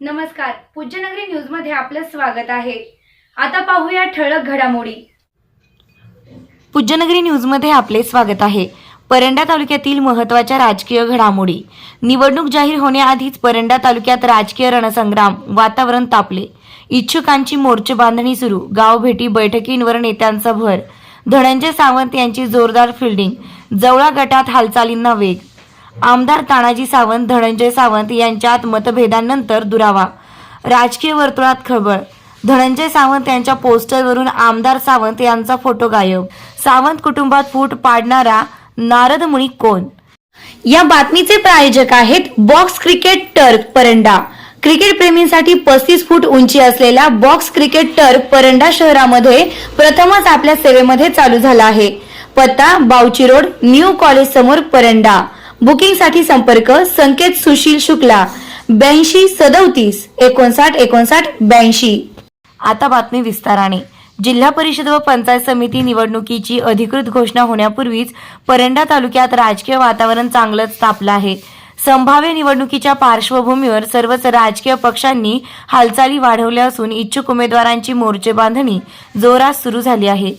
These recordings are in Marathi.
नमस्कार. पूज्यनगरी न्यूजमध्ये आपलं स्वागत आहे. आता पाहूया ठळक घडामोडी. पूज्यनगरी न्यूजमध्ये आपले स्वागत आहे. परंडा तालुक्यातील महत्त्वाच्या राजकीय घडामोडी. निवडणूक जाहीर होण्याआधीच परंडा तालुक्यात राजकीय रणसंग्राम वातावरण तापले. इच्छुकांची मोर्चे बांधणी सुरू गाव भेटी बैठकींवर नेत्यांचा भर. धनंजय सावंत यांची जोरदार फिल्डिंग जवळा गटात हालचालींना वेग. आमदार तानाजी सावंत धनंजय सावंत यांच्यात मतभेदांनंतर दुरावा. राजकीय वर्तुळात खळबळ. धनंजय सावंत यांच्या पोस्टरवरून आमदार सावंत यांचा फोटो गायब. सावंत कुटुंबात फूट पाडणारा नारद मुनी कोण? या बातमीचे प्रायोजक आहेत box cricket turf Paranda. Cricket प्रेमींसाठी पस्तीस फूट उंची असलेला बॉक्स क्रिकेट टर्क परंडा शहरामध्ये प्रथमच आपल्या सेवेमध्ये चालू झाला आहे. पत्ता बावची रोड न्यू कॉलेज समोर परंडा. बुकिंगसाठी संपर्क संकेत सुशील शुक्ला ब्याऐंशी सदोतीस एकोणसाठ एकोणसाठ ब्याऐंशी. आता बातमी विस्ताराने. जिल्हा परिषद व पंचायत समिती निवडणुकीची अधिकृत घोषणा होण्यापूर्वीच परंडा तालुक्यात राजकीय वातावरण चांगलंच तापलं आहे. संभाव्य निवडणुकीच्या पार्श्वभूमीवर सर्वच राजकीय पक्षांनी हालचाली वाढवल्या असून इच्छुक उमेदवारांची मोर्चे बांधणी जोरात सुरू झाली आहे.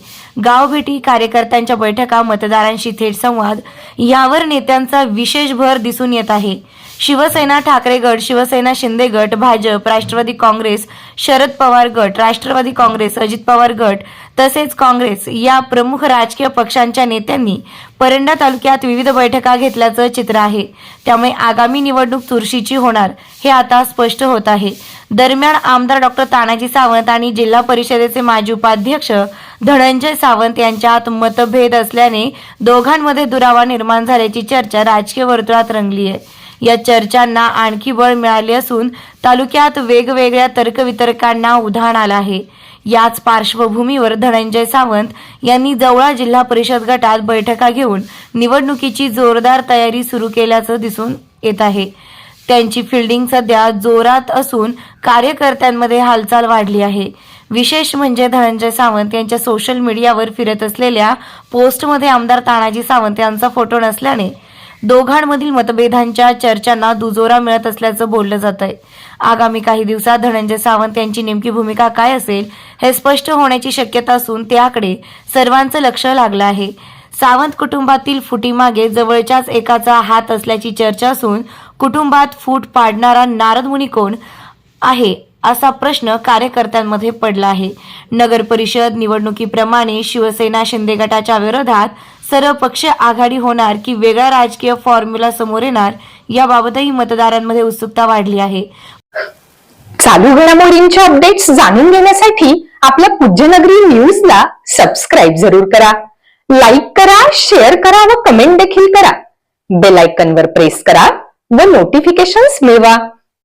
गावभेटी कार्यकर्त्यांच्या बैठका मतदारांशी थेट संवाद यावर नेत्यांचा विशेष भर दिसून येत आहे. शिवसेना ठाकरे गट शिवसेना शिंदे गट भाजप राष्ट्रवादी काँग्रेस शरद पवार गट राष्ट्रवादी काँग्रेस अजित पवार गट तसेच काँग्रेस या प्रमुख राजकीय पक्षांच्या नेत्यांनी परंडा तालुक्यात विविध बैठका घेतल्याचं चित्र आहे. त्यामुळे आगामी निवडणूक चुरशीची होणार हे आता स्पष्ट होत आहे. दरम्यान आमदार डॉक्टर तानाजी सावंत आणि जिल्हा परिषदेचे माजी उपाध्यक्ष धनंजय सावंत यांच्यात मतभेद असल्याने दोघांमध्ये दुरावा निर्माण झाल्याची चर्चा राजकीय वर्तुळात रंगली आहे. या चर्चांना आणखी बळ मिळाले असून तालुक्यात वेगवेगळ्या तर्कवितर्कांना उधाण आलं आहे. याच पार्श्वभूमीवर धनंजय सावंत यांनी जवळा जिल्हा परिषद गटात बैठका घेऊन निवडणुकीची जोरदार तयारी सुरू केल्याचं दिसून येत आहे. त्यांची फिल्डिंग सध्या जोरात असून कार्यकर्त्यांमध्ये हालचाल वाढली आहे. विशेष म्हणजे धनंजय सावंत यांच्या सोशल मीडियावर फिरत असलेल्या पोस्टमध्ये आमदार तानाजी सावंत यांचा फोटो नसल्याने दोघांमधील मतभेदांच्या चर्चांना दुजोरा मिळत असल्याचं बोललं जात आहे आगामी काही दिवसात धनंजय सावंत यांची नेमकी भूमिका काय असेल हे स्पष्ट होण्याची शक्यता असून त्याकडे सर्वांचं लक्ष लागलं आहे. सावंत कुटुंबातील फुटीमागे जवळच्याच एकाचा हात असल्याची चर्चा असून कुटुंबात फूट पाडणारा नारद मुनी कोण आहे असा प्रश्न कार्यकर्त्यांमध्ये पडला आहे. नगर परिषद निवडणुकीप्रमाणे शिवसेना शिंदे गटाच्या विरोधात सर्व पक्ष आघाडी होणार की वेगळा राजकीय फॉर्म्युला समोर येणार याबाबतही मतदारांमध्ये उत्सुकता वाढली आहे. चालू घडामोडींचे अपडेट्स जाणून घेण्यासाठी आपल्या पूज्यनगरी न्यूजला सबस्क्राईब जरूर करा. लाईक करा शेअर करा व कमेंट देखील करा. बेल आयकनवर प्रेस करा व नोटिफिकेशन्स मिळवा.